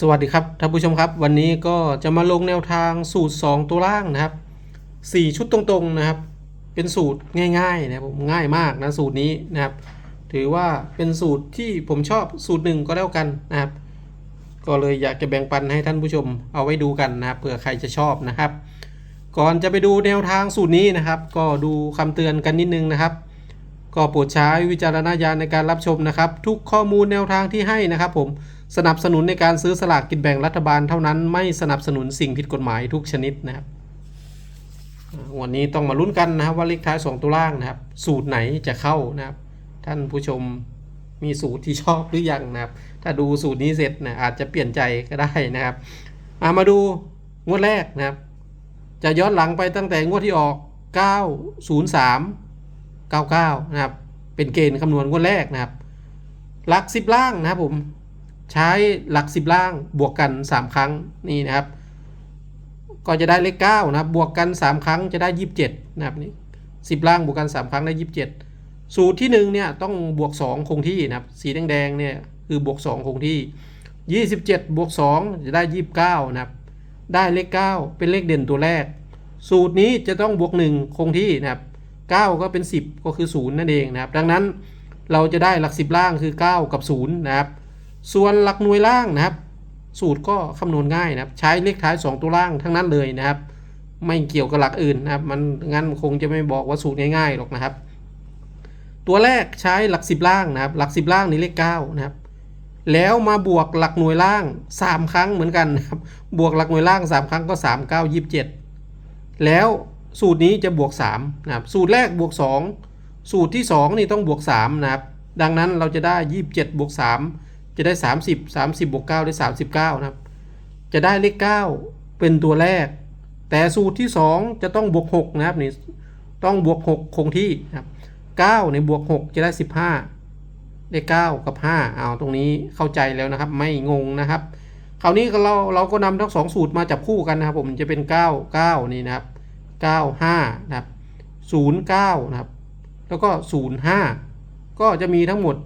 สวัสดีครับท่านผู้ชมครับ วันนี้ก็จะมาลงแนวทางสูตร 2 ตัวล่างนะครับ4ชุดตรงๆนะครับ เป็นสูตรง่ายๆนะครับผมง่ายมากนะสูตรนี้นะครับ ถือว่าเป็นสูตรที่ผมชอบสูตรหนึ่งก็แล้วกันนะครับ ก็เลยอยากจะแบ่งปันให้ท่านผู้ชมเอาไว้ดูกันนะครับเผื่อใครจะชอบนะครับ ก่อนจะไปดูแนวทางสูตรนี้นะครับ ก็ดูคำเตือนกันนิดนึงนะครับก็โปรดใช้วิจารณญาณในการรับชมนะครับ ทุกข้อมูลแนวทางที่ให้นะครับ ผม สนับสนุนในการซื้อสลากกินแบ่งรัฐบาลเท่านั้นไม่สนับสนุนสิ่งผิดกฎหมายทุกชนิดนะครับวันนี้ต้องมาลุ้นกันนะครับว่าเลขท้ายสองตัวล่างนะครับ สูตรไหนจะเข้านะครับ ท่านผู้ชมมีสูตรที่ชอบหรือยังนะครับ ถ้าดูสูตรนี้เสร็จนะอาจจะเปลี่ยนใจก็ได้นะครับอามาดูงวดแรกนะครับ จะย้อนหลังไปตั้งแต่งวดที่ออก 903 99 นะครับ เป็นเกณฑ์คำนวณงวดแรกนะครับหลัก10ล่างนะครับผม ใช้หลัก 10 ล่างบวกกัน 3 ครั้งนี่นะครับ ก็จะได้เลข9นะครับบวกกัน 3 ครั้งจะได้ 27นะครับนี่10ล่างบวกกัน 3 ครั้งได้ 27 สูตรที่1เนี่ยต้องบวก 2 คงที่นะครับสีแดงๆเนี่ยคือบวก 2 คงที่ 27 บวก 2 จะได้ 29นะครับได้เลข 9 เป็นเลขเด่นตัวแรก สูตรนี้จะต้องบวก 1 คงที่นะครับ9 ก็เป็น 10 ก็คือ 0 นั่นเองนะครับ ดังนั้นเราจะได้หลัก 10 ล่างคือ 9 กับ 0 นะครับ ส่วนหลักหน่วยล่างนะครับ สูตรก็คำนวณง่ายนะครับ ใช้เลขท้าย 2 ตัวล่างทั้งนั้นเลยนะครับ ไม่เกี่ยวกับหลักอื่นนะครับ มันงั้นคงจะไม่บอกว่าสูตรง่ายๆหรอกนะครับ ตัวแรกใช้หลัก 10 ล่างนะครับ หลัก 10 ล่างนี่เลข9นะครับ แล้วมาบวกหลักหน่วยล่าง 3 ครั้งเหมือนกันนะครับ บวกหลักหน่วยล่าง 3 ครั้งก็ 3 9 27 แล้วสูตรนี้จะบวก3นะครับ สูตรแรกบวก 2 สูตรที่ 2 นี่ต้องบวก3นะครับ ดังนั้นเราจะได้ 27บวก3 จะได้ 30 30บวก9ได้ 39 นะครับ จะได้เลข 9 เป็นตัวแรก แต่สูตรที่ 2 จะต้องบวก 6 นะครับนี่ต้องบวก 6 คงที่นะครับ9ในบวก 6 จะได้ 15 ได้ 9 กับ 5 เอาตรงนี้เข้าใจแล้วนะครับ ไม่งงนะครับ คราวนี้เราเราก็นำทั้งสองสูตรมาจับคู่กันนะครับ ผมจะเป็น 9 9 นี่นะครับ 95 นะครับ 09 นะครับ แล้วก็ 05 ก็จะมีทั้งหมด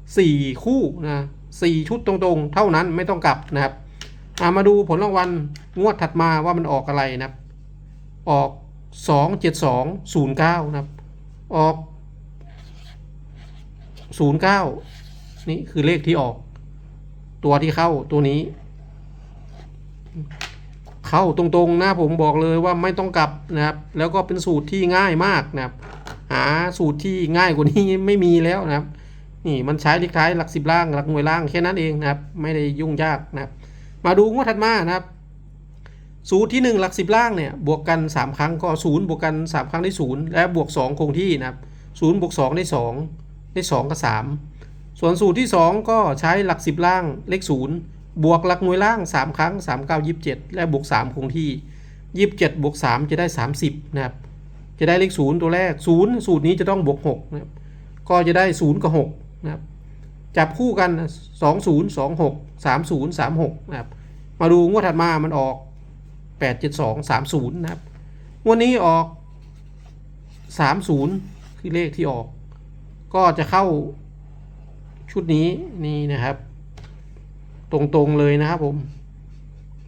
4 คู่นะ 4 ชุดตรงๆ เท่านั้นไม่ต้องกลับนะครับามาดูผลรางวัลงวดถัดมาว่ามันออกอะไรนะครับ ออก 27209 นะครับ ออก 09 นี่คือเลขที่ออก ตัวที่เข้าตัวนี้ เข้าตรงๆนะผมบอกเลยว่าไม่ต้องกลับนะครับ แล้วก็เป็นสูตรที่ง่ายมากนะครับ หาสูตรที่ง่ายกว่านี้ไม่มีแล้วนะครับ นี่มันใช้เลขท้ายหลักสิบล่างหลักหน่วยล่างแค่นั้นเองนะครับ ไม่ได้ยุ่งยากนะครับ มาดูงวดถัดมานะครับสูตรที่ 1 หลักสิบล่างเนี่ยบวกกัน 3 ครั้งก็ 0 บวกกัน 3 ครั้งได้ 0 และบวก 2 คงที่นะครับ0บวก2ได้ 2 ได้ 2 กับ 3 ส่วนสูตรที่ 2 ก็ใช้หลัก 10 ล่างเลข 0 บวกหลักหน่วยล่าง 3 ครั้ง 3 9 27 และบวก 3 คงที่ 27 บวก 3 จะได้ 30 นะครับ จะได้เลข 0 ตัวแรก 0 สูตรนี้จะต้องบวก6นะครับก็จะได้ 0 กับ 6 นะครับจับคู่กัน 2 0 2 6 3 0 3 6นะครับมาดูงวดถัดมามันออก 8 7 2 3 0นะครับงวดนี้ออก 30 คือเลขที่ออก ก็จะเข้าชุดนี้นี่นะครับ ตรงๆเลยนะครับผม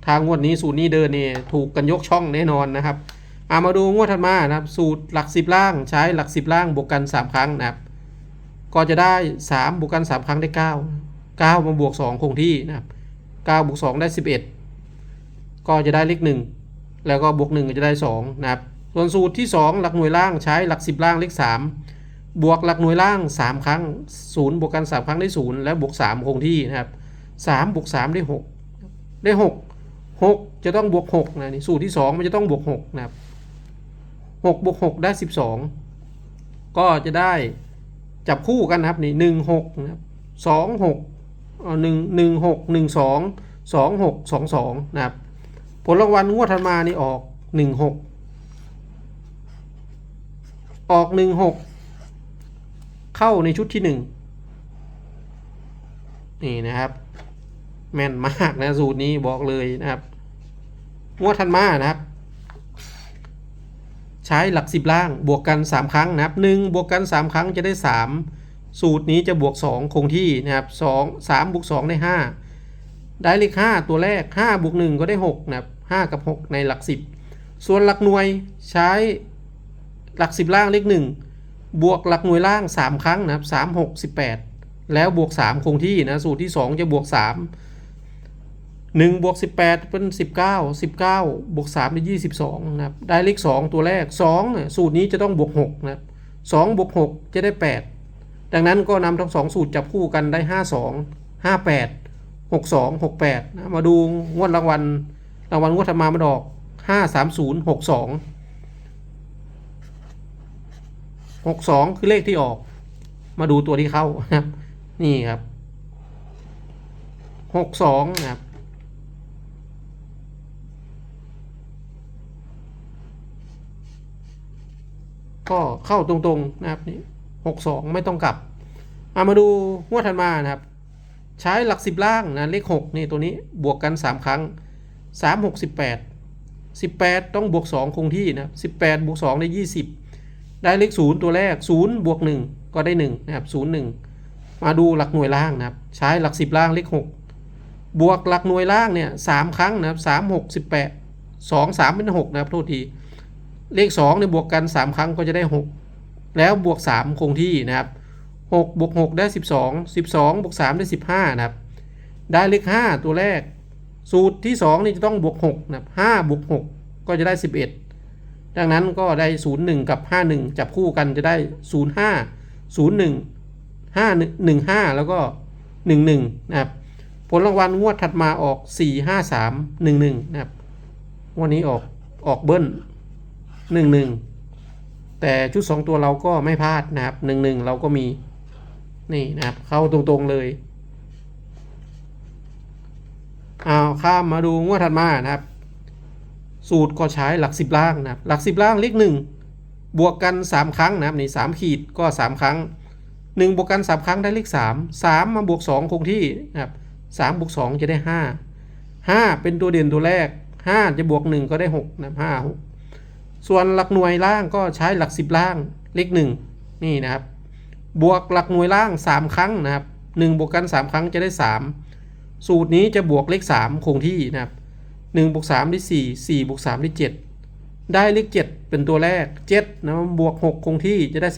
ทางงวดนี้สูตรนี้เดินเนี่ยถูกกันยกช่องแน่นอนนะครับเอามาดูงวดถัดมานะครับ สูตรหลักสิบล่างใช้หลักสิบล่างบวกกัน 3 ครั้งนะครับ ก็จะได้ 3 บวกกัน 3 ครั้งได้ 9 9 มาบวก 2 คงที่นะครับ9บวก 2 ได้ 11 ก็จะได้เลข 1 แล้วก็บวก 1 ก็จะได้ 2 นะครับ ส่วนสูตรที่ 2 หลักหน่วยล่างใช้หลัก 10 ล่างเลข 3 บวกหลักหน่วยล่าง 3 ครั้ง 0 บวกกัน 3 ครั้งได้ 0 และบวก 3 คงที่นะครับ3บวก 3 ได้ 6 ได้ 6 6 จะต้องบวก6นะนี่สูตรที่ 2 มันจะต้องบวก6นะครับ6บวก6ได้ 12 ก็จะได้ จับคู่กันนะครับนี่1 6นะครับ2 6เอ่อ1 1 6 1 2 2 6 2 2นะครับผลรางวัลงวดถัดมานี่ออก1 6ออก1 6เข้าในชุดที่1นี่นะครับ แม่นมากนะสูตรนี้บอกเลยนะครับงวดถัดมานะครับ ใช้หลักสิบล่างบวกกัน 3 ครั้งนะครับ1บวกกัน 3 ครั้งจะได้ 3 สูตรนี้จะบวก 2 คงที่นะครับ2 3บวก2 ได้ 5 ได้เลขห้าตัวแรกห้าบวกหนึ่งก็ได้หกนะครับห้ากับหกในหลักสิบส่วนหลักหน่วยใช้หลักสิบล่างเลขหนึ่งบวกหลักหน่วยล่างสามครั้งนะครับสามหกสิบแปดแล้วบวกสามคงที่นะ สูตรที่สองจะบวกสามหนึ่งบวกสิบแปดเป็นสิบเก้าสิบเก้าบวกสามเป็นยี่สิบสองนะครับ ได้เลขสองตัวแรกสองเนี่ยสูตรนี้จะต้องบวกหกนะครับสองบวกหกจะได้แปดดังนั้นก็นำทั้งสองสูตรจับคู่กันได้ห้าสองห้าแปดหกสองหกแปดนะมาดูงวดรางวัลรางวัลงวดธรรมามาดอกห้าสามศูนย์หกสองหกสองคือเลขที่ออก มาดูตัวที่เข้านะครับ นี่ครับหกสองนะครับ ก็เข้าตรงๆนะครับนี่หกสองไม่ต้องกลับเอามาดูงวดถัดมานะครับ ใช้หลักสิบล่างนะเลขหกนี่ตัวนี้บวกกันสามครั้งสามหกสิบแปดสิบแปดต้องบวกสองคงที่นะสิบแปดบวกสองได้ยี่สิบได้เลขศูนย์ตัวแรกศูนย์บวกหนึ่งก็ได้หนึ่งนะครับศูนย์หนึ่งมาดูหลักหน่วยล่างนะครับ ใช้หลักสิบล่างเลขหกบวกหลักหน่วยล่างเนี่ยสามครั้งนะครับสามหกสิบแปดสองสามเป็นหกนะครับโทษที เลขสองเนี่ยบวกกันสามครั้งก็จะได้หกแล้วบวกสามคงที่นะครับหกบวกหกได้สิบสองสิบสองบวกสามได้สิบห้านะครับ ได้เลขห้าตัวแรก สูตรที่สองนี่จะต้องบวกหกนะครับห้าบวกหกก็จะได้สิบเอ็ดดังนั้นก็ได้ศูนย์หนึ่งกับห้าหนึ่งจับคู่กันจะได้ศูนย์ห้าศูนย์หนึ่งห้าหนึ่งห้าแล้วก็หนึ่งหนึ่งนะครับ ผลรางวัลงวดถัดมาออกสี่ห้าสามหนึ่งหนึ่งนะครับ วันนี้ออกออกเบิ้ล หนึ่งหนึ่งแต่ชุดสองตัวเราก็ไม่พลาดนะครับหนึ่งหนึ่งเราก็มี นี่นะครับ เข้าตรงๆเลยเอาข้ามมาดูงวดถัดมานะครับ สูตรก็ใช้หลักสิบล่างนะครับ หลักสิบล่างเลขหนึ่งบวกกันสามครั้งนะครับนี่สามขีดก็สามครั้งหนึ่งบวกกันสามครั้งได้เลขสามสามมาบวกสองคงที่นะครับสามบวกสองจะได้ห้าห้าเป็นตัวเด่นตัวแรกห้าจะบวกหนึ่งก็ได้หกนะครับห้าหก ส่วนหลักหน่วยล่างก็ใช้หลักสิบล่างเลขหนึ่งนี่นะครับ บวกหลักหน่วยล่าง 3 ครั้งนะครับ1บวกกัน 3 ครั้งจะได้ 3 สูตรนี้จะบวกเลข 3 คงที่นะครับ1บวก3ได้ 4 4บวก3ได้ 7 ได้เลข 7 เป็นตัวแรก 7 นะบวก 6 คงที่จะได้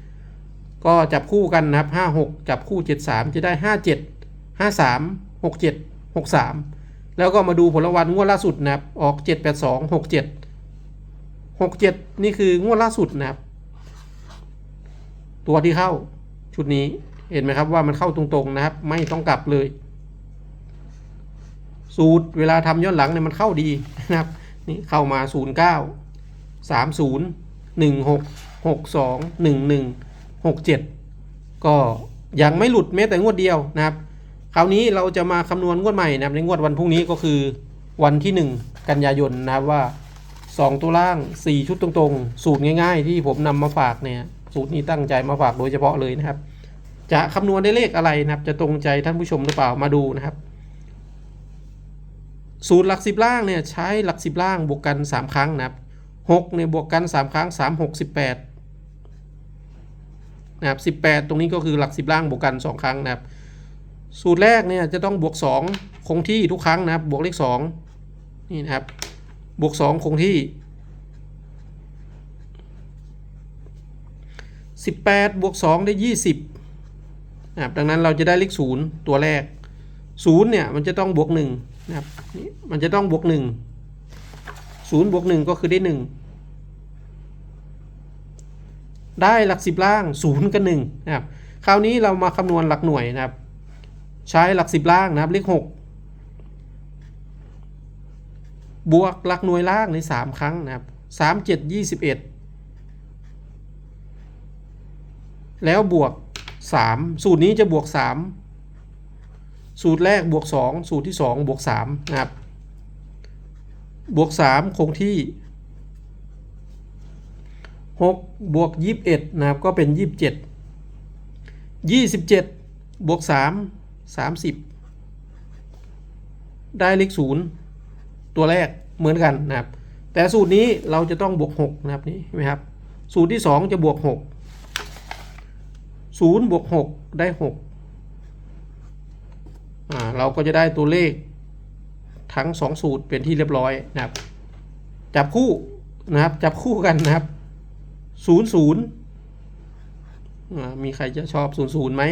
13 ก็จับคู่กันนะครับ 5 6 จับคู่ 7 3 จะได้ 5 7 5 3 6 7 6 3 แล้วก็มาดูผลรางวัลงวดล่าสุดนะครับ ออก 7 8 2 6 7 6 7นี่คืองวดล่าสุดนะครับ ตัวที่เข้าชุดนี้เห็นไหมครับว่ามันเข้าตรงๆนะครับ ไม่ต้องกลับเลย สูตรเวลาทำย้อนหลังเนี่ยมันเข้าดีนะครับ นี่เข้ามา 0 9 3 0 1 6 6 2 1 1 6 7 ก็ยังไม่หลุดแม้แต่งวดเดียวนะครับ คราวนี้เราจะมาคำนวณงวดใหม่นะครับในงวดวันพรุ่งนี้ก็คือวันที่ 1 กันยายนนะครับว่า 2 ตัวล่าง 4 ชุดตรงๆ สูตรง่ายๆ ที่ผมนำมาฝากเนี่ย สูตรนี้ตั้งใจมาฝากโดยเฉพาะเลยนะครับ จะคำนวณได้เลขอะไรนะครับ จะตรงใจท่านผู้ชมหรือเปล่ามาดูนะครับ สูตรหลักสิบล่างเนี่ยใช้หลักสิบล่างบวกกัน 3 ครั้งนะครับหกเนี่ยบวกกัน 3 ครั้ง 3 6 18นะครับ18 ตรงนี้ก็คือหลักสิบล่างบวกกัน 2 ครั้งนะครับ สูตรแรกเนี่ยจะต้องบวก 2 คงที่ทุกครั้งนะครับบวกเลข2นี่นะครับ บวก2คงที่18บวก2ได้20นะครับดังนั้นเราจะได้เลข0ตัวแรก0เนี่ยมันจะต้องบวก1นะครับนี่มันจะต้องบวก1 0บวก1ก็คือได้1ได้หลัก10ล่าง0กับ1นะครับคราวนี้เรามาคำนวณหลักหน่วยนะครับ ใช้หลัก10ล่างนะครับเลข6 บวกหลักหน่วยล่างใน 3 ครั้งนะครับ3 7 21 แล้วบวก 3 สูตรนี้จะบวก 3 สูตรแรกบวก 2 สูตรที่ 2 บวก3นะครับ บวก 3 คงที่ 6 บวก 21 นะครับ ก็เป็น 27 27 บวก 3 30 ได้เลข0 ตัวแรกเหมือนกันนะครับ แต่สูตรนี้เราจะต้องบวก6นะครับนี่เห็นไหมครับ สูตรที่ 2 จะบวก6ศูนย์บวกหกได้หกอ่าเราก็จะได้ตัวเลขทั้งสองสูตรเป็นที่เรียบร้อยนะครับ จับคู่นะครับจับคู่กันนะครับศูนย์ศูนย์มีใครจะชอบศูนย์ศูนย์ไหม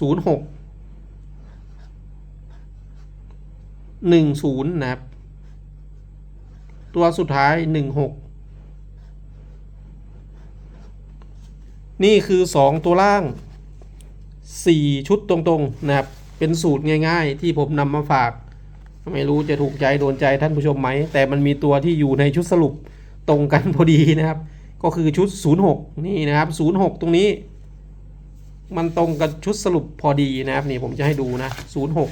ศูนย์หกหนึ่งศูนย์นะครับ ตัวสุดท้ายหนึ่งหกนี่คือสองตัวล่างสี่ชุดตรงๆนะครับ เป็นสูตรง่ายๆ ที่ผมนำมาฝาก ไม่รู้จะถูกใจโดนใจท่านผู้ชมไหม แต่มันมีตัวที่อยู่ในชุดสรุปตรงกันพอดีนะครับ ก็คือชุด 06 นี่นะครับ 06 ตรงนี้ มันตรงกับชุดสรุปพอดีนะครับนี่ผมจะให้ดูนะ 06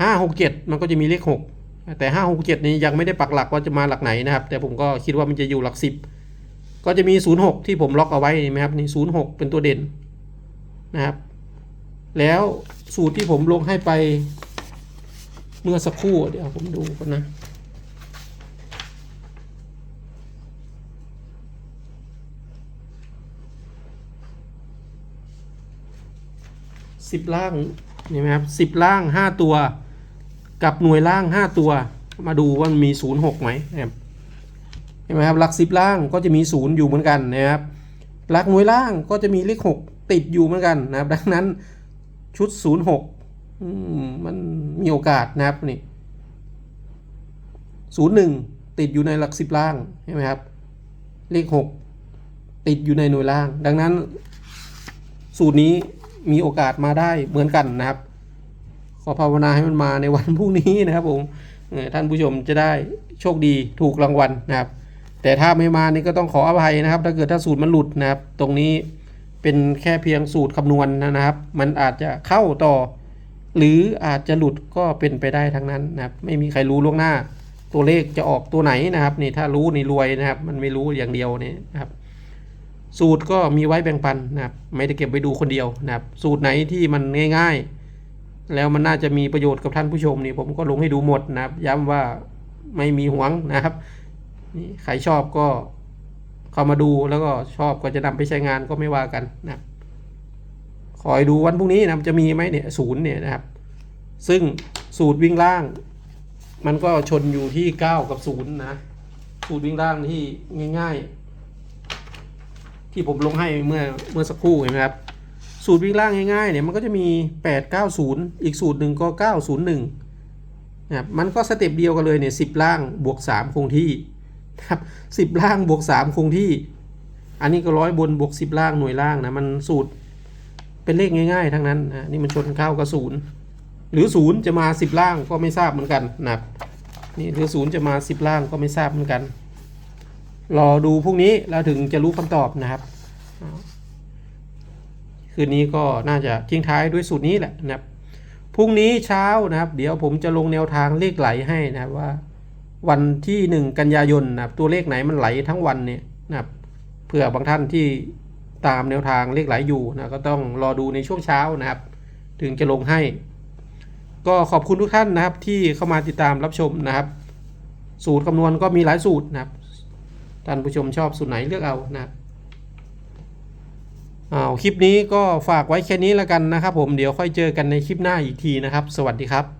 567 มันก็จะมีเลข 6 แต่567นี้ยังไม่ได้ปักหลักว่าจะมาหลักไหนนะครับ แต่ผมก็คิดว่ามันจะอยู่หลัก10ก็จะมี06ที่ผมล็อกเอาไว้เห็นไหมครับนี่06เป็นตัวเด่นนะครับ แล้วสูตรที่ผมลงให้ไปเมื่อสักครู่เดี๋ยวผมดูก่อนนะสิบล่างเห็นไหมครับสิบล่างห้าตัว กับหน่วยล่างห้าตัว มาดูว่ามันมีศูนย์หกไหมนะครับเห็นไหมครับหลักสิบล่างก็จะมีศูนย์อยู่เหมือนกันนะครับหลักหน่วยล่างก็จะมีเลขหกติดอยู่เหมือนกันนะครับ ดังนั้นชุดศูนย์หกมันมีโอกาสนะครับนี่ศูนย์หนึ่งติดอยู่ในหลักสิบล่างเห็นไหมครับ เลขหกติดอยู่ในหน่วยล่าง ดังนั้น สูตรนี้มีโอกาสมาได้เหมือนกันนะครับ อภาวนาให้มันมาในวันพรุ่งนี้นะครับผมท่านผู้ชมจะได้โชคดีถูกรางวัลนะครับ แต่ถ้าไม่มานี่ก็ต้องขออภัยนะครับ ถ้าเกิดถ้าสูตรมันหลุดนะครับ ตรงนี้เป็นแค่เพียงสูตรคำนวณนะครับ มันอาจจะเข้าต่อ หรืออาจจะหลุดก็เป็นไปได้ทั้งนั้นนะครับ ไม่มีใครรู้ล่วงหน้า ตัวเลขจะออกตัวไหนนะครับนี่ถ้ารู้นี่รวยนะครับ มันไม่รู้อย่างเดียวนี่นะครับสูตรก็มีไว้แบ่งปันนะครับ ไม่ได้เก็บไว้ดูคนเดียวนะครับ สูตรไหนที่มันง่าย ๆ แล้วมันน่าจะมีประโยชน์กับท่านผู้ชมนี่ผมก็ลงให้ดูหมดนะครับ ย้ำว่าไม่มีหวงนะครับนี่ใครชอบก็เข้ามาดูแล้วก็ชอบก็จะนำไปใช้งานก็ไม่ว่ากันนะคอยดูวันพรุ่งนี้นะจะมีไหมเนี่ยศูนย์เนี่ยนะครับ ซึ่งสูตรวิ่งล่าง มันก็ชนอยู่ที่ 9 กับ0นะ สูตรวิ่งล่างที่ง่าย ๆ ที่ผมลงให้เมื่อเมื่อสักครู่เห็นไหมครับ สูตรวิ่งล่างง่ายๆเนี่ยมันก็จะมี 890 อีกสูตรหนึ่งก็ 901นะครับมันก็สเต็ปเดียวกันเลยเนี่ย10ล่างบวก 3 คงที่นะครับ10ล่างบวก 3 คงที่ อันนี้ก็ร้อยบนบวก 10 ล่างหน่วยล่างนะมันสูตรเป็นเลขง่ายๆ ทั้งนั้นนะนี่มันชนเข้ากับศูนย์หรือศูนย์จะมา 10 ล่างก็ไม่ทราบเหมือนกันนะครับนี่หรือศูนย์จะมา 10 ล่างก็ไม่ทราบเหมือนกันรอดูพรุ่งนี้แล้วถึงจะรู้คำตอบนะครับ คืนนี้ก็น่าจะทิ้งท้ายด้วยสูตรนี้แหละนะครับพรุ่งนี้เช้านะครับ เดี๋ยวผมจะลงแนวทางเลขไหลให้นะครับว่า วันที่หนึ่งกันยายนนะครับตัวเลขไหนมันไหลทั้งวันเนี่ยนะครับเผื่อบางท่านที่ตามแนวทางเลขไหลอยู่นะก็ต้องรอดูในช่วงเช้านะครับ ถึงจะลงให้ ก็ขอบคุณทุกท่านนะครับ ที่เข้ามาติดตามรับชมนะครับ สูตรคำนวณก็มีหลายสูตรนะครับท่านผู้ชมชอบสูตรไหนเลือกเอานะครับ อ้าวคลิปนี้ก็ฝากไว้แค่นี้แล้วกันนะครับผมเดี๋ยวค่อยเจอกันในคลิปหน้าอีกทีนะครับ สวัสดีครับ